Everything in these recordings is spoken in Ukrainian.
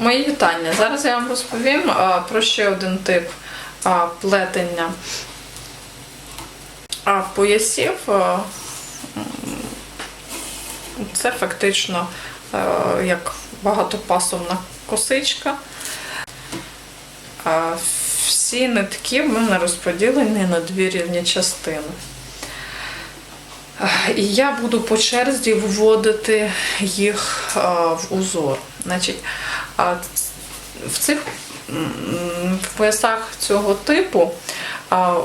Мої вітання. Зараз я вам розповім про ще один тип плетення поясів. Це фактично як багатопасовна косичка. Всі нитки в мене розподілені на дві рівні частини. І я буду по черзі вводити їх в узор. Значить, а, в цих поясах цього типу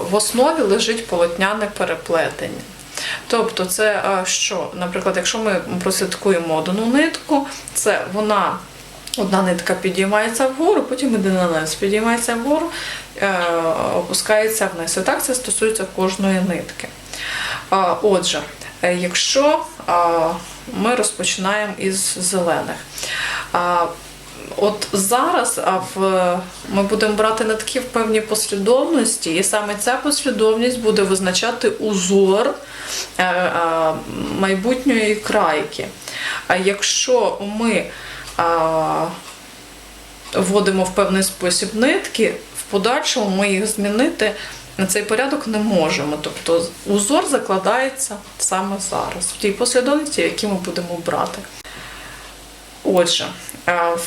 в основі лежить полотняне переплетення. Тобто, це що, наприклад, якщо ми прослідкуємо одну нитку, це вона. Одна нитка підіймається вгору, потім іде на низ, підіймається вгору, е, опускається вниз. І так це стосується кожної нитки. Отже, е, якщо ми розпочинаємо із зелених. От зараз а, в, ми будемо брати нитки в певній послідовності, і саме ця послідовність буде визначати узор е, е, майбутньої крайки. А якщо ми а, вводимо в певний спосіб нитки, в подальшому ми їх змінити на цей порядок не можемо. Тобто узор закладається саме зараз, в тій послідовності, в якій ми будемо брати. Отже, е,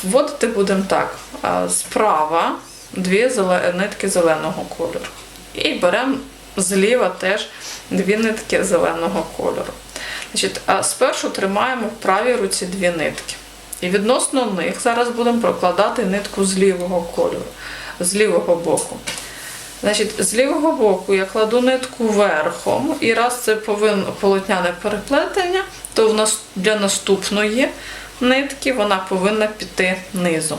вводити будемо так: Е, справа дві нитки зеленого кольору. І беремо зліва теж дві нитки зеленого кольору. Значить, спершу тримаємо в правій руці дві нитки. І відносно них зараз будемо прокладати нитку з лівого кольору, з лівого боку. Значить, з лівого боку я кладу нитку верхом, і раз це повинно полотняне переплетення, то для наступної нитки вона повинна піти низом.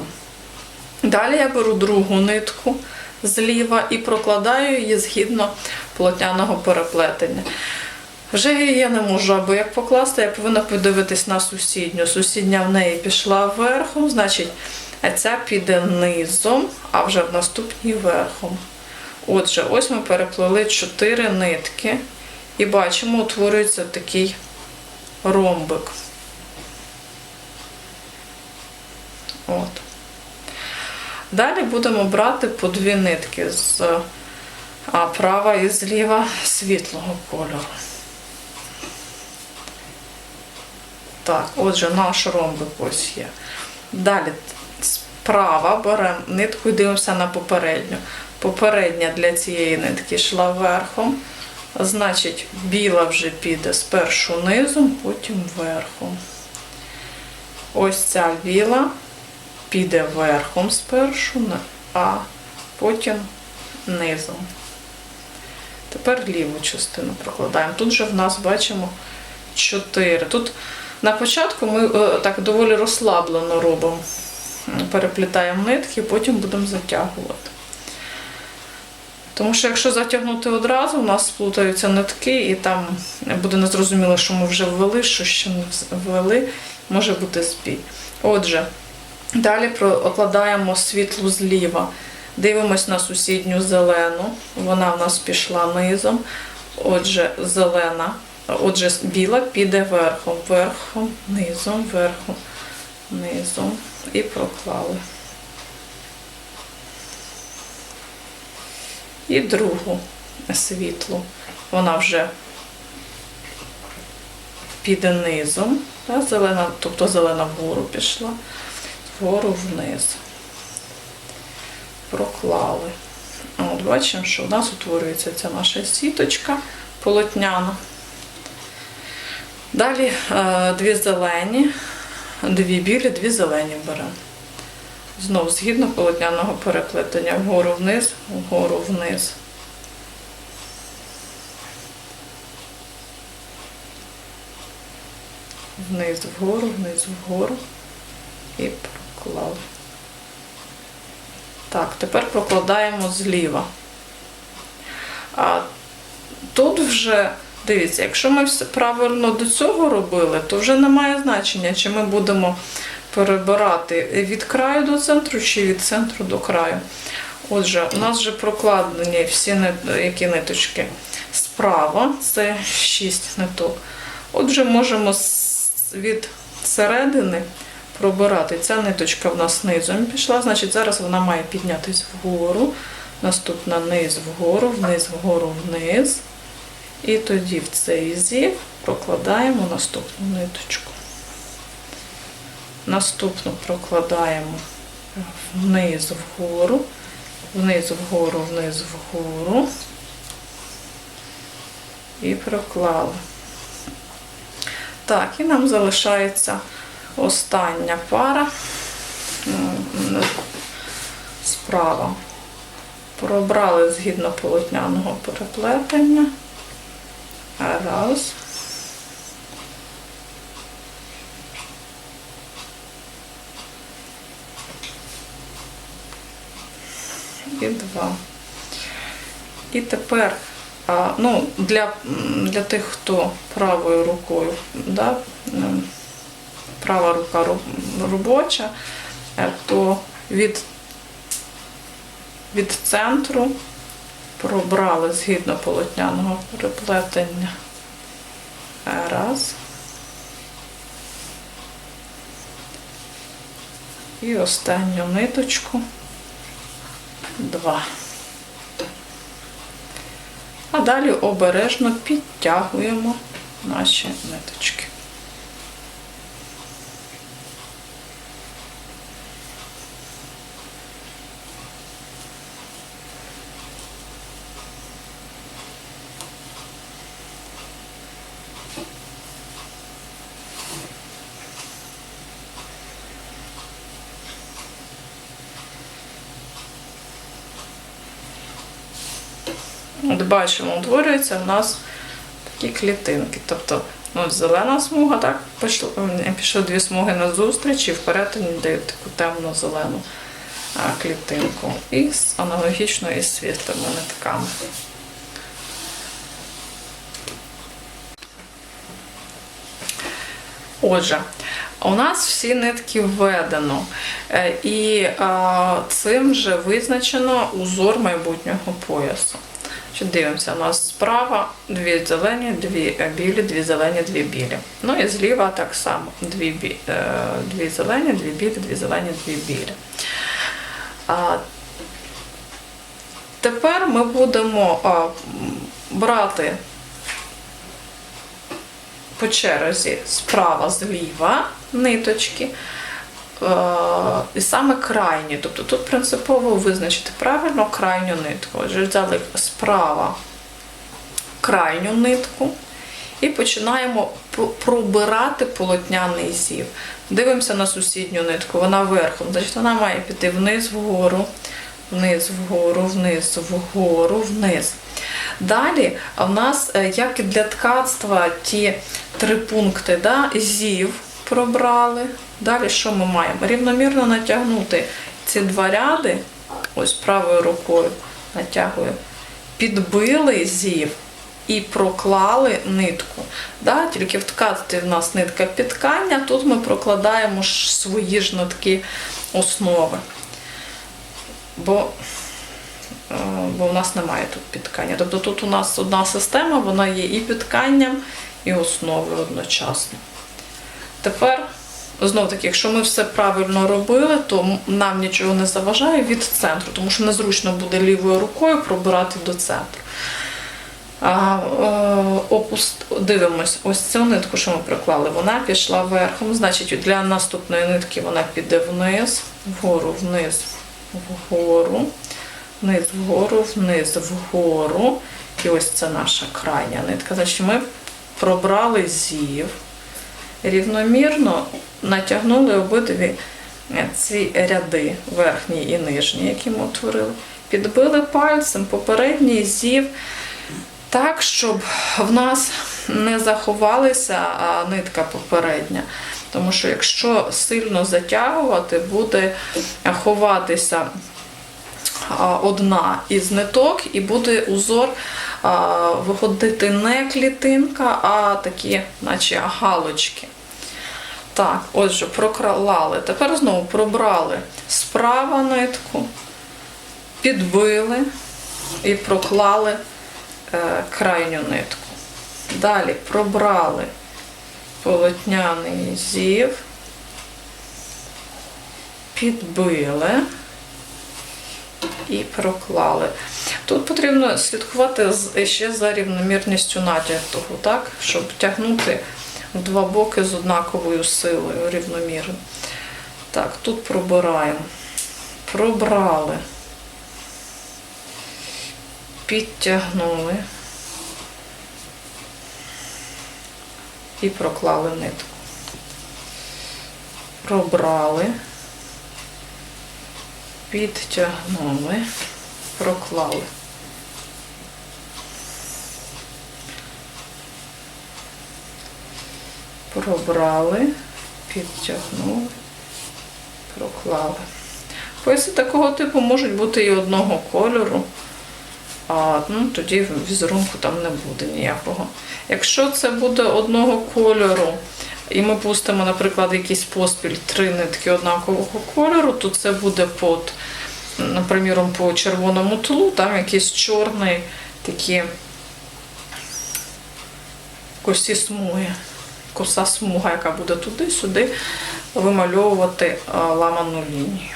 Далі я беру другу нитку зліва і прокладаю її згідно полотняного переплетення. Вже її я не можу або як покласти, я повинна подивитись на сусідню. Сусідня в неї пішла верхом, значить, ця піде низом, а вже в наступній верхом. Отже, ось ми переплели 4 нитки і бачимо, утворюється такий ромбик. От. Далі будемо брати по дві нитки з права і зліва світлого кольору. Так, отже, наш ромбик ось є. Далі справа беремо нитку і дивимося на попередню. Попередня для цієї нитки йшла верхом. Значить, біла вже піде спершу низом, потім верхом. Ось ця біла піде верхом спершу, а потім низом. Тепер ліву частину прокладаємо. Тут же в нас бачимо 4. Тут на початку ми е, так доволі розслаблено робимо. Переплітаємо нитки, потім будемо затягувати. Тому що якщо затягнути одразу, у нас сплутаються нитки, і там буде незрозуміло, що ми вже ввели, що ще не ввели, може бути збій. Отже, далі прокладаємо світлу зліва. Дивимось на сусідню зелену, вона в нас пішла низом. Отже, зелена, отже, біла піде верхом, верхом, низом, верхом, низом і проклали. І другу світлу. Вона вже піде низом, та, зелена, тобто зелена вгору пішла, вгору вниз. Проклали. От Бачимо, що в нас утворюється ця наша сіточка полотняна. Далі е, дві зелені, дві білі, дві зелені беремо. Знову згідно полотняного переплетення вгору вниз, вгору вниз. Вниз вгору, вниз вгору і проклали. Так, тепер прокладаємо зліва. А тут вже, дивіться, якщо ми правильно до цього робили, то вже немає значення, чи ми будемо перебирати від краю до центру, чи від центру до краю. Отже, у нас вже прокладені всі які ниточки справа, це 6 ниток. Отже, можемо від середини пробирати. Ця ниточка в нас низом пішла, значить зараз вона має піднятись вгору. Наступна низ вгору, вниз, вгору, вниз. І тоді в цей зів прокладаємо наступну ниточку. Наступну прокладаємо вниз вгору, вниз вгору, вниз вгору. І проклали. Так, і нам залишається остання пара справа. Пробрали згідно полотняного переплетення. Раз. І два. І тепер, ну, для, для тих, хто правою рукою, да, права рука робоча, е, то від, від центру пробрали згідно полотняного переплетення. Раз. І останню ниточку. Два. А далі обережно підтягуємо наші ниточки. От бачимо, утворюються в нас такі клітинки. Тобто ну, зелена смуга, так, пішло, м, пішло дві смуги на зустріч і вперед вони дають таку темно-зелену клітинку. І аналогічно із світлими нитками. Отже, у нас всі нитки введено, е, і е, цим вже визначено узор майбутнього поясу. Що дивимося, у нас справа дві зелені, дві е, білі, дві зелені, дві білі. Ну і зліва так само. Дві, бі- е, дві зелені, дві білі, дві зелені, дві білі. А, тепер ми будемо а, брати по черзі справа зліва ниточки. Е, І саме крайні, тобто тут принципово визначити правильно крайню нитку. Отже, взяли справа крайню нитку і починаємо пробирати полотняний зів. Дивимося на сусідню нитку, вона верхом, значить вона має піти вниз вгору, вниз вгору, вниз вгору, вниз. Далі в нас, е, як і для ткацтва, ті три пункти, да, зів пробрали. Далі що ми маємо? Рівномірно натягнути ці два ряди, ось правою рукою натягую, підбили зів і проклали нитку. Да? Тільки в ткацтві в нас нитка підкання, тут ми прокладаємо свої ж нитки основи. Бо Е, бо в нас немає тут підкання. Тобто тут у нас одна система, вона є і підканням, і основою одночасно. Тепер, знов таки, якщо ми все правильно робили, то нам нічого не заважає від центру, тому що незручно буде лівою рукою пробирати до центру. А, е, опуст... Дивимось, ось цю нитку, що ми приклали, вона пішла верхом. Значить, для наступної нитки вона піде вниз, вгору, вниз, вгору вниз вгору, вниз вгору. І ось це наша крайня нитка. Значить, ми пробрали зів, рівномірно натягнули обидві е, ці ряди, верхній і нижній, які ми утворили. Підбили пальцем попередній зів так, щоб в нас не заховалася нитка попередня. Тому що якщо сильно затягувати, буде ховатися одна із ниток, і буде узор виходити не клітинка, а такі, наче галочки. Так, отже, прокралали. Тепер знову пробрали справа нитку, підбили і проклали е, крайню нитку. Далі пробрали полотняний зів, підбили і проклали. Тут потрібно слідкувати ще за рівномірністю натягу, так? щоб тягнути в два боки з однаковою силою рівномірно. Так, тут пробираємо. Пробрали. Підтягнули. І проклали нитку. Пробрали. Підтягнули. Проклали. Пробрали, підтягнули, проклали. Пояси такого типу можуть бути і одного кольору, а ну, тоді візерунку там не буде ніякого. Якщо це буде одного кольору, і ми пустимо, наприклад, якийсь поспіль три нитки однакового кольору, то це буде под, наприклад, по червоному тлу, там якийсь чорний такі косі смуги, коса смуга, яка буде туди-сюди вимальовувати ламану лінію.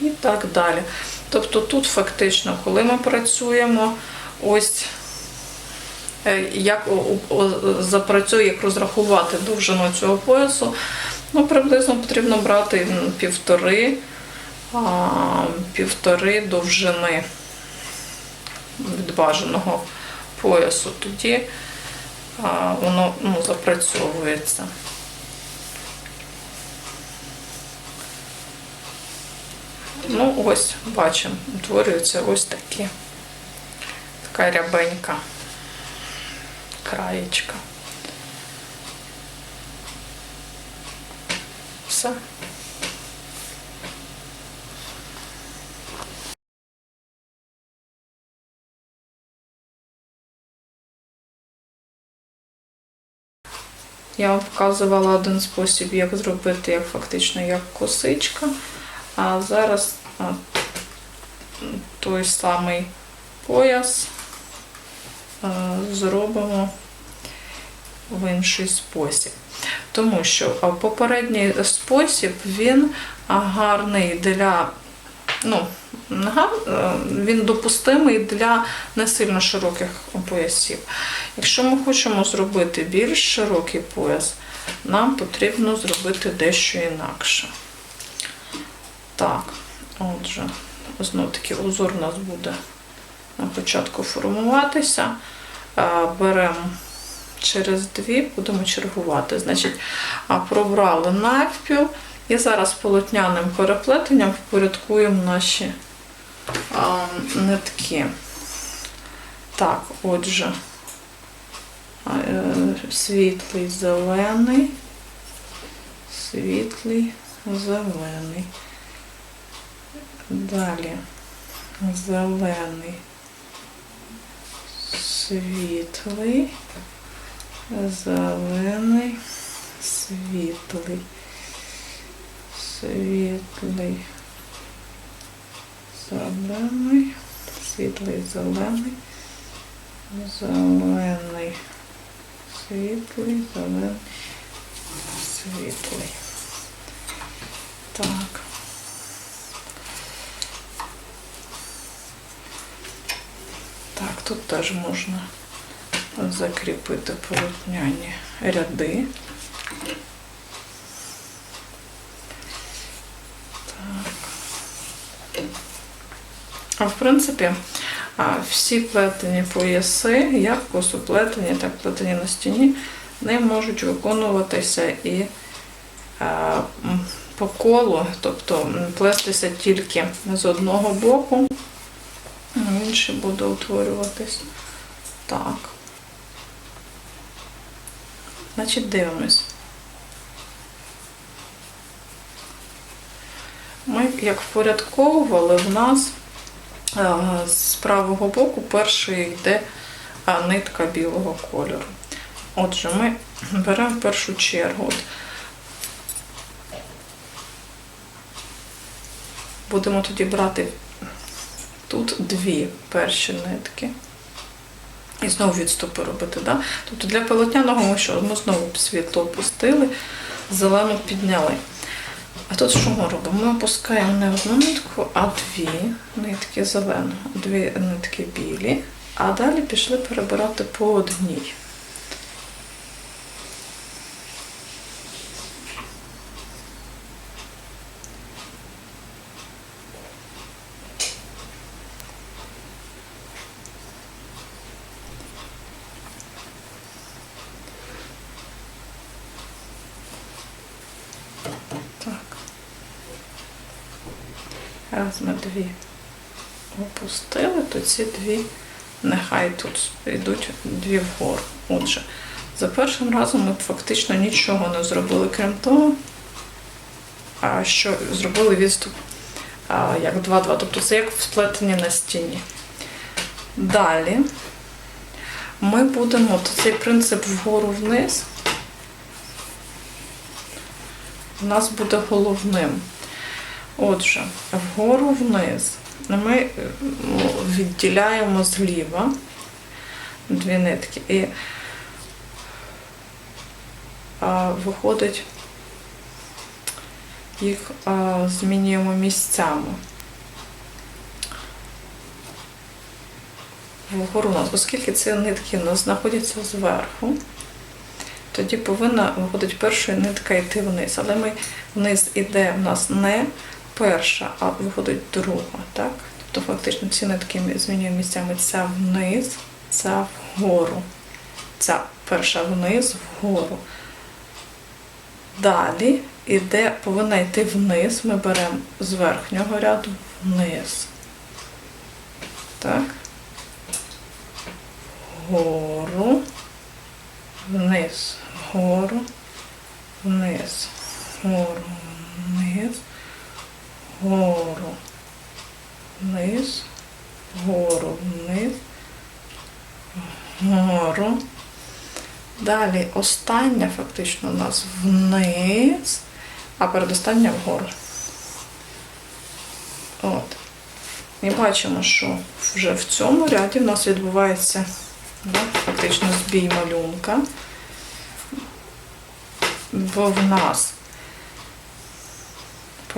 І так далі. Тобто тут фактично, коли ми працюємо, ось е, як о- о- запрацює, як розрахувати довжину цього поясу, ну приблизно потрібно брати півтори, півтори довжини від бажаного поясу. Тоді воно ну, запрацьовується. Ну, ось, бачимо, утворюється ось такі. Така рябенька краєчка. Все. Я вам показувала один спосіб, як зробити як фактично як косичка. А зараз той самий пояс зробимо в інший спосіб. Тому що попередній спосіб він гарний для, ну, е, він допустимий для не сильно широких поясів. Якщо ми хочемо зробити більш широкий пояс, нам потрібно зробити дещо інакше. Так, отже, знову таки узор у нас буде на початку формуватися. Беремо через дві, будемо чергувати. Значить, пробрали навпіл і зараз полотняним переплетенням впорядкуємо наші а, нитки. Так, отже, е, світлий зелений, світлий зелений. Далі зелений, світлий, зелений, світлий, світлий, зелений, світлий, зелений, зелений, світлий, зелений, світлий. Так. Так, тут теж можна закріпити полотняні ряди. Так. А в принципі, всі плетені пояси, як косоплетені, так плетені на стіні, не можуть виконуватися і по колу, тобто плестися тільки з одного боку, інший буде утворюватись. Так. Значить, дивимось. Ми як впорядковували, в нас е, з правого боку першою йде е, нитка білого кольору. Отже, ми беремо в першу чергу. Будемо тоді брати тут дві перші нитки. І знову відступи робити. Да? Тобто для полотняного ми що? Ми знову світло опустили, зелену підняли. А тут що ми робимо? Ми опускаємо не одну нитку, а дві нитки зелену, дві нитки білі, а далі пішли перебирати по одній. Раз ми дві опустили, то ці дві нехай тут йдуть дві вгору. Отже, за першим разом ми фактично нічого не зробили, крім того, що зробили відступ як 2-2. Тобто це як сплетені на стіні. Далі ми будемо цей принцип вгору вниз. У нас буде головним. Отже, вгору вниз ми е, ну, відділяємо зліва дві нитки і виходить, їх змінюємо місцями. Вгору нас, оскільки ці нитки у нас знаходяться зверху, тоді повинна виходить перша нитка йти вниз. Але ми вниз іде в нас не перша, а виходить друга. Так? Тобто фактично ці нитки ми змінюємо місцями ця вниз, ця вгору. Ця перша вниз, вгору. Далі іде, повинна йти вниз. Ми беремо з верхнього ряду вниз. Так. Вгору вниз, вгору, вниз, вгору, вниз, вгору, вниз, вгору, вниз, вгору. Далі остання фактично у нас вниз, а передостання вгору. От. І бачимо, що вже в цьому ряді в нас відбувається да, фактично збій малюнка, бо в нас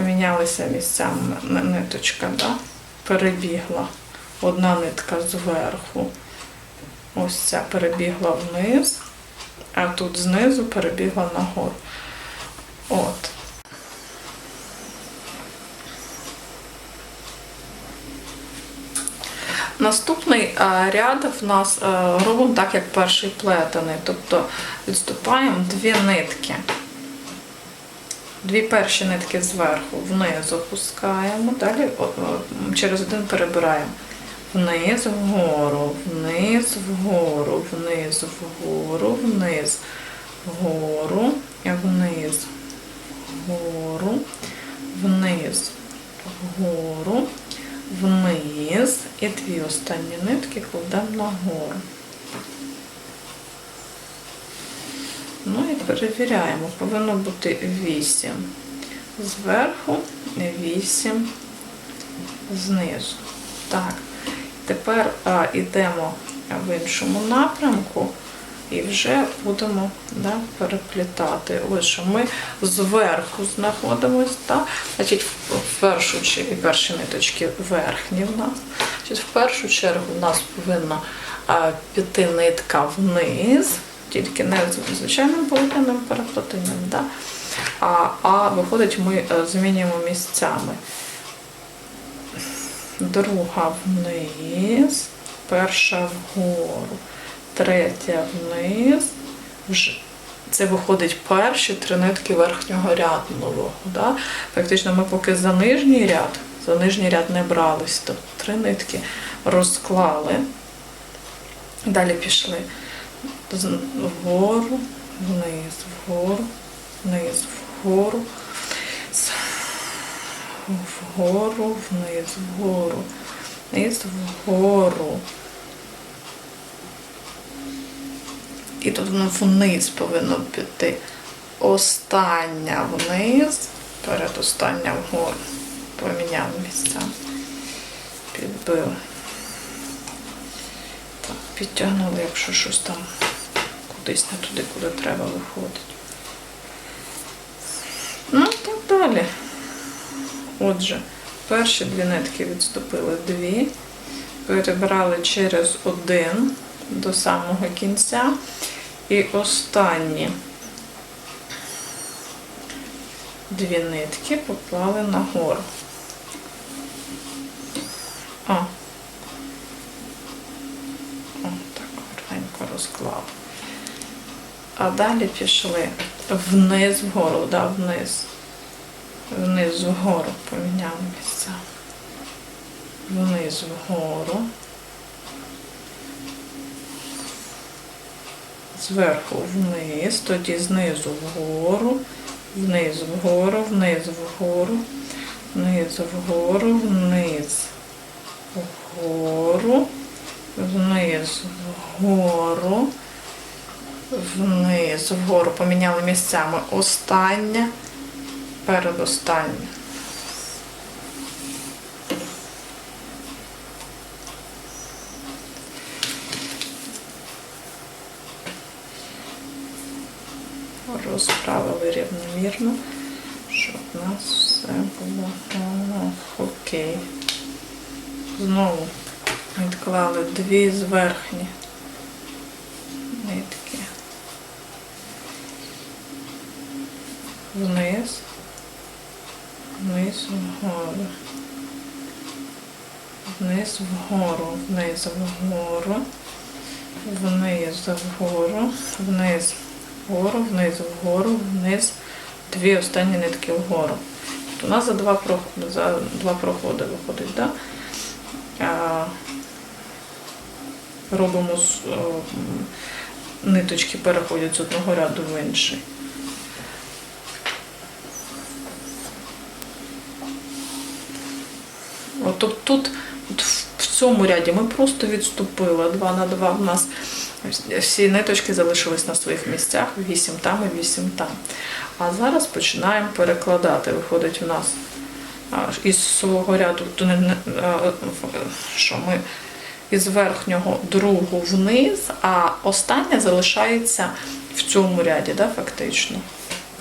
помінялися місцями ниточка, да? перебігла одна нитка зверху, ось ця перебігла вниз, а тут знизу перебігла нагору. От. Наступний а, ряд в нас а, робимо так, як перший плетений. Тобто відступаємо дві нитки. Дві перші нитки зверху вниз опускаємо, далі через один перебираємо. Вниз, вгору, вниз, вгору, вниз, вгору, вниз, вгору, вниз, вгору, вниз, вгору, вниз і дві останні нитки кладемо нагору. Ну і перевіряємо. Повинно бути 8 зверху 8 знизу. Так, тепер а, йдемо в іншому напрямку і вже будемо да, переплітати. Ось що ми зверху знаходимося, да? значить, в першу перші ниточки верхні в нас. Значить, в першу чергу в нас повинна а, піти нитка вниз, тільки не звичайним полотняним переплетенням, да? а, а виходить, ми е, змінюємо місцями. Друга вниз, перша вгору, третя вниз. Це виходить перші три нитки верхнього ряду нового. Да? Фактично ми поки за нижній ряд, за нижній ряд не брались, то три нитки розклали. Далі пішли вгору, вниз, вгору, вниз, вгору, вгору, вниз, вгору, вниз, вгору. І тут воно вниз повинно піти. Остання вниз, передостання вгору. Поміняв місця. Підбив. Так, підтягнули, якщо щось там кудись туди, куди треба виходить. Ну, і так далі. Отже, перші дві нитки відступили дві, перебрали через один до самого кінця. І останні дві нитки поклали нагору. О. О, так гарненько розклав. А далі пішли вниз вгору, да, вниз. Вниз вгору поміняли місця. Вниз вгору. Зверху вниз, тоді знизу вгору, вниз вгору, вниз вгору, вниз вгору, вниз вгору, вниз вгору, вниз вгору. Поміняли місцями остання, передостання. Розправили рівномірно, щоб у нас все було окей. Знову відклали дві з верхні нитки. Вниз, вниз вгору. Вниз вгору, вниз вгору, вниз вгору, вниз вгору, вниз вгору, вниз, дві останні нитки вгору. Тобто у нас за два проходи, за два проходи виходить, да? А, робимо з- о, ниточки переходять з одного ряду в інший. Тобто тут от в- цьому ряді ми просто відступили 2 на 2 в нас всі ниточки залишились на своїх місцях, 8 там і 8 там. А зараз починаємо перекладати. Виходить у нас із свого ряду, що ми із верхнього другу вниз, а остання залишається в цьому ряді, да, фактично.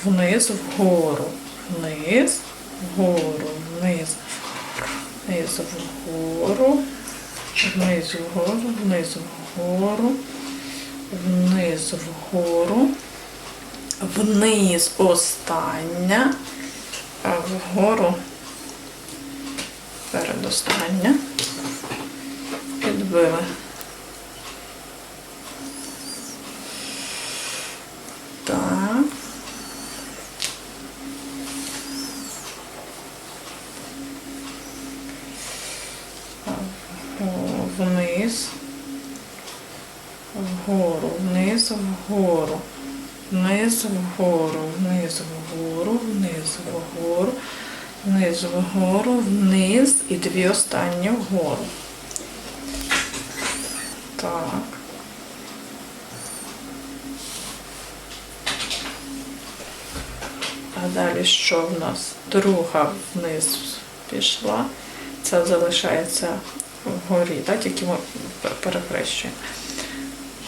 Вниз, вгору, вниз, вгору, вниз, вниз, вгору, вниз, вгору, вниз, вгору, вниз, вгору, вниз остання, вгору передостання. Підбили. Так. О, Вниз. Вгору, вниз, вгору. Вниз, вгору, вниз, вгору, вниз, вгору, вниз, вгору, вниз і дві останні вгору. Так. А далі що в нас? Друга вниз пішла. Ця залишається вгорі, так? тільки ми пер- перехрещуємо.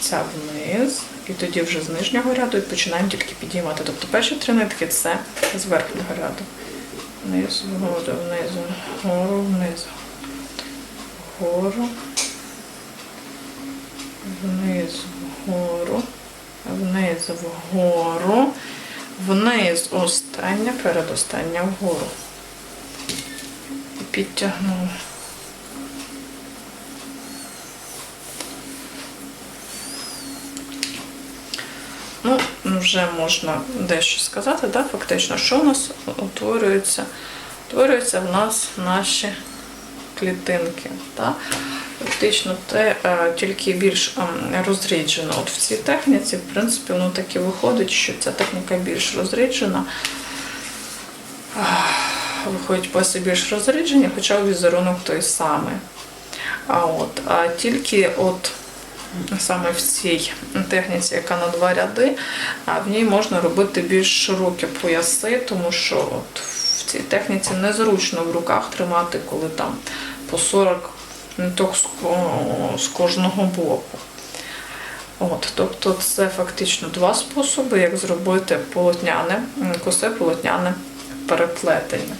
Ця вниз, і тоді вже з нижнього ряду і починаємо тільки підіймати. Тобто перші три нитки це з верхнього ряду. Вниз, вгору, вниз, вгору, вниз, вгору, вниз, вгору, вниз, вгору, вниз остання, передостання вгору. І підтягнули. Ну, вже можна дещо сказати, да, фактично, що у нас утворюється? Утворюються в нас наші клітинки. Да? Фактично, те е, тільки більш ем, розріджено. От в цій техніці, в принципі, воно так і виходить, що ця техніка більш розріджена. Ах, Виходить паси більш розріджені, хоча візерунок той самий. А от, а тільки от саме в цій техніці, яка на два ряди, а в ній можна робити більш широкі пояси, тому що от в цій техніці незручно в руках тримати, коли там по 40 ниток з кожного боку. От, тобто це фактично два способи, як зробити полотняне, косе полотняне переплетення.